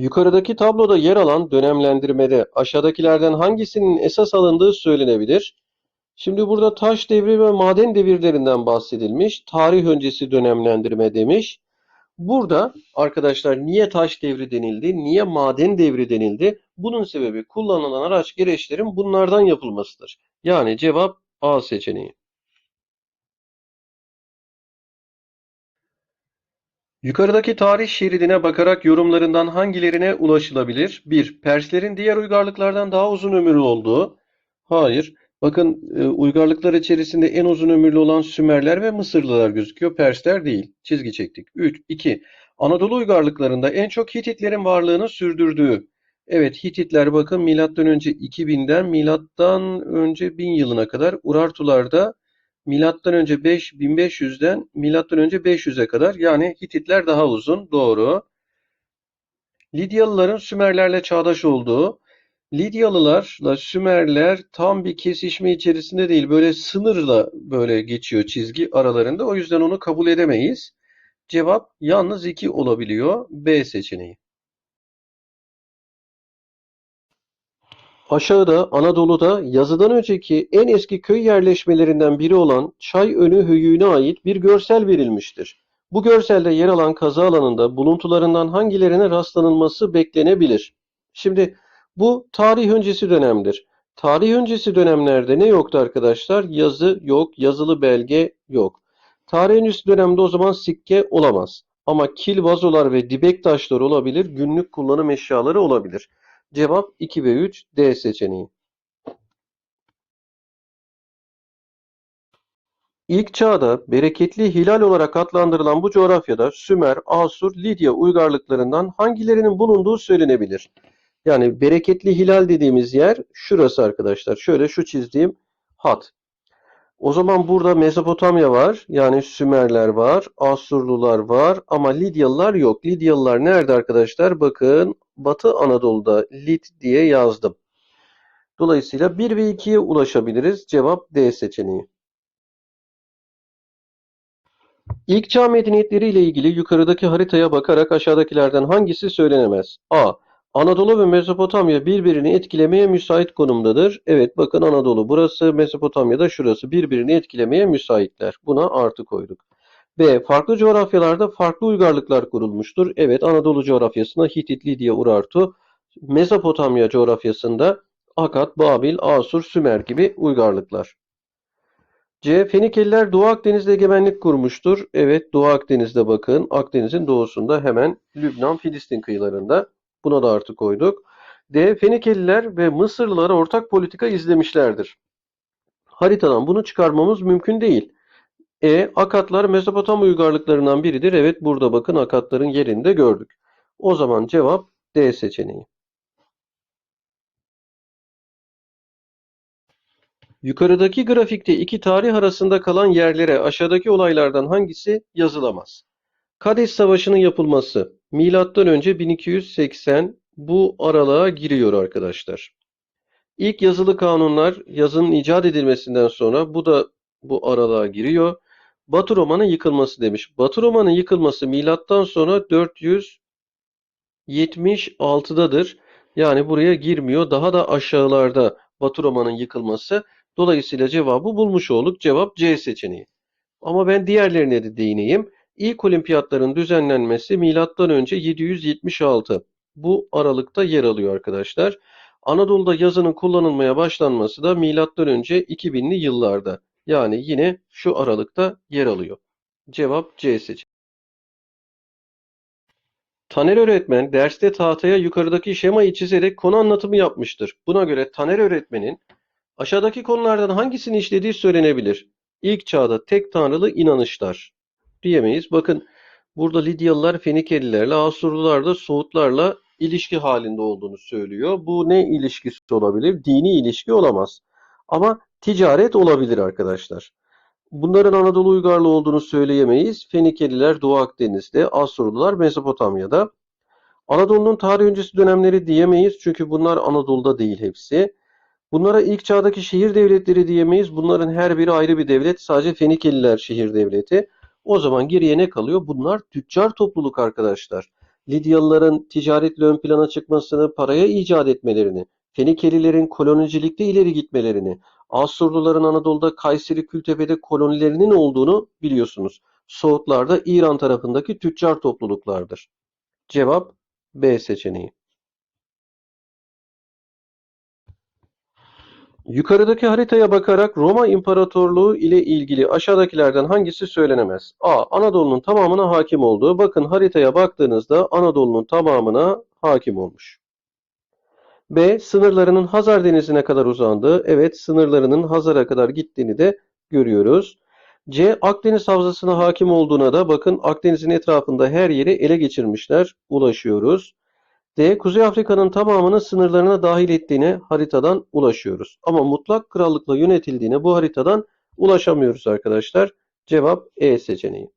Yukarıdaki tabloda yer alan dönemlendirmede aşağıdakilerden hangisinin esas alındığı söylenebilir? Şimdi burada taş devri ve maden devirlerinden bahsedilmiş. Tarih öncesi dönemlendirme demiş. Burada arkadaşlar niye taş devri denildi, niye maden devri denildi? Bunun sebebi kullanılan araç gereçlerin bunlardan yapılmasıdır. Yani cevap A seçeneği. Yukarıdaki tarih şeridine bakarak yorumlarından hangilerine ulaşılabilir? 1. Perslerin diğer uygarlıklardan daha uzun ömürlü olduğu. Hayır. Bakın e, uygarlıklar içerisinde en uzun ömürlü olan Sümerler ve Mısırlılar gözüküyor. Persler değil. Çizgi çektik. 3. 2. Anadolu uygarlıklarında en çok Hititlerin varlığını sürdürdüğü. Evet Hititler bakın milattan önce 2000'den milattan önce 1000 yılına kadar Urartularda milattan önce 5 1500'den milattan önce 500'e kadar yani Hititler daha uzun. Doğru. Lidyalıların Sümerlerle çağdaş olduğu Lidyalılarla Sümerler tam bir kesişme içerisinde değil. Böyle sınırla böyle geçiyor çizgi aralarında. O yüzden onu kabul edemeyiz. Cevap yalnız 2 olabiliyor. B seçeneği. Aşağıda Anadolu'da yazıdan önceki en eski köy yerleşmelerinden biri olan Çayönü Höyüğü'ne ait bir görsel verilmiştir. Bu görselde yer alan kazı alanında buluntularından hangilerine rastlanılması beklenebilir? Şimdi bu tarih öncesi dönemdir. Tarih öncesi dönemlerde ne yoktu arkadaşlar? Yazı yok, yazılı belge yok. Tarih öncesi dönemde o zaman sikke olamaz. Ama kil vazolar ve dibek taşları olabilir, günlük kullanım eşyaları olabilir. Cevap 2 ve 3 D seçeneği. İlk çağda bereketli hilal olarak adlandırılan bu coğrafyada Sümer, Asur, Lidya uygarlıklarından hangilerinin bulunduğu söylenebilir. Yani bereketli hilal dediğimiz yer şurası arkadaşlar. Şöyle şu çizdiğim hat. O zaman burada Mezopotamya var. Yani Sümerler var. Asurlular var. Ama Lidyalılar yok. Lidyalılar nerede arkadaşlar? Bakın Batı Anadolu'da Lid diye yazdım. Dolayısıyla 1 ve 2'ye ulaşabiliriz. Cevap D seçeneği. İlk çağ medeniyetleri ile ilgili yukarıdaki haritaya bakarak aşağıdakilerden hangisi söylenemez? A. Anadolu ve Mezopotamya birbirini etkilemeye müsait konumdadır. Evet bakın Anadolu burası, Mezopotamya da şurası birbirini etkilemeye müsaitler. Buna artı koyduk. B. Farklı coğrafyalarda farklı uygarlıklar kurulmuştur. Evet Anadolu coğrafyasında Hitit, Lidya, Urartu, Mezopotamya coğrafyasında Akat, Babil, Asur, Sümer gibi uygarlıklar. C. Fenikeliler Doğu Akdeniz'de egemenlik kurmuştur. Evet Doğu Akdeniz'de bakın. Akdeniz'in doğusunda hemen Lübnan, Filistin kıyılarında. Buna da artı koyduk. D. Fenikeliler ve Mısırlılar ortak politika izlemişlerdir. Haritadan bunu çıkarmamız mümkün değil. E. Akatlar Mezopotamya uygarlıklarından biridir. Evet burada bakın Akatların yerini de gördük. O zaman cevap D seçeneği. Yukarıdaki grafikte iki tarih arasında kalan yerlere aşağıdaki olaylardan hangisi yazılamaz? Kadeş Savaşı'nın yapılması milattan önce 1280 bu aralığa giriyor arkadaşlar. İlk yazılı kanunlar yazının icat edilmesinden sonra bu da bu aralığa giriyor. Batı Roma'nın yıkılması demiş. Batı Roma'nın yıkılması milattan sonra 476'dadır. Yani buraya girmiyor. Daha da aşağılarda Batı Roma'nın yıkılması. Dolayısıyla cevabı bulmuş olduk. Cevap C seçeneği. Ama ben diğerlerine de değineyim. İlk olimpiyatların düzenlenmesi milattan önce 776. Bu aralıkta yer alıyor arkadaşlar. Anadolu'da yazının kullanılmaya başlanması da milattan önce 2000'li yıllarda. Yani yine şu aralıkta yer alıyor. Cevap C seçeneği. Taner öğretmen derste tahtaya yukarıdaki şemayı çizerek konu anlatımı yapmıştır. Buna göre Taner öğretmenin aşağıdaki konulardan hangisini işlediği söylenebilir. İlk çağda tek tanrılı inanışlar diyemeyiz. Bakın burada Lidyalılar Fenikelilerle, Asurlular da Suudlarla ilişki halinde olduğunu söylüyor. Bu ne ilişkisi olabilir? Dini ilişki olamaz. Ama ticaret olabilir arkadaşlar. Bunların Anadolu uygarlığı olduğunu söyleyemeyiz. Fenikeliler Doğu Akdeniz'de, Asurlular Mezopotamya'da. Anadolu'nun tarih öncesi dönemleri diyemeyiz çünkü bunlar Anadolu'da değil hepsi. Bunlara ilk çağdaki şehir devletleri diyemeyiz. Bunların her biri ayrı bir devlet. Sadece Fenikeliler şehir devleti. O zaman geriye ne kalıyor? Bunlar tüccar topluluk arkadaşlar. Lidyalıların ticaretle ön plana çıkmasını, paraya icat etmelerini, Fenikelilerin kolonicilikte ileri gitmelerini, Asurluların Anadolu'da Kayseri Kültepe'de kolonilerinin olduğunu biliyorsunuz. Soğutlar da İran tarafındaki tüccar topluluklardır. Cevap B seçeneği. Yukarıdaki haritaya bakarak Roma İmparatorluğu ile ilgili aşağıdakilerden hangisi söylenemez? A. Anadolu'nun tamamına hakim olduğu. Bakın haritaya baktığınızda Anadolu'nun tamamına hakim olmuş. B. Sınırlarının Hazar Denizi'ne kadar uzandığı. Evet, sınırlarının Hazar'a kadar gittiğini de görüyoruz. C. Akdeniz Havzası'na hakim olduğuna da bakın Akdeniz'in etrafında her yeri ele geçirmişler. Ulaşıyoruz. D. Kuzey Afrika'nın tamamının sınırlarına dahil ettiğine haritadan ulaşıyoruz. Ama mutlak krallıkla yönetildiğine bu haritadan ulaşamıyoruz arkadaşlar. Cevap E seçeneği.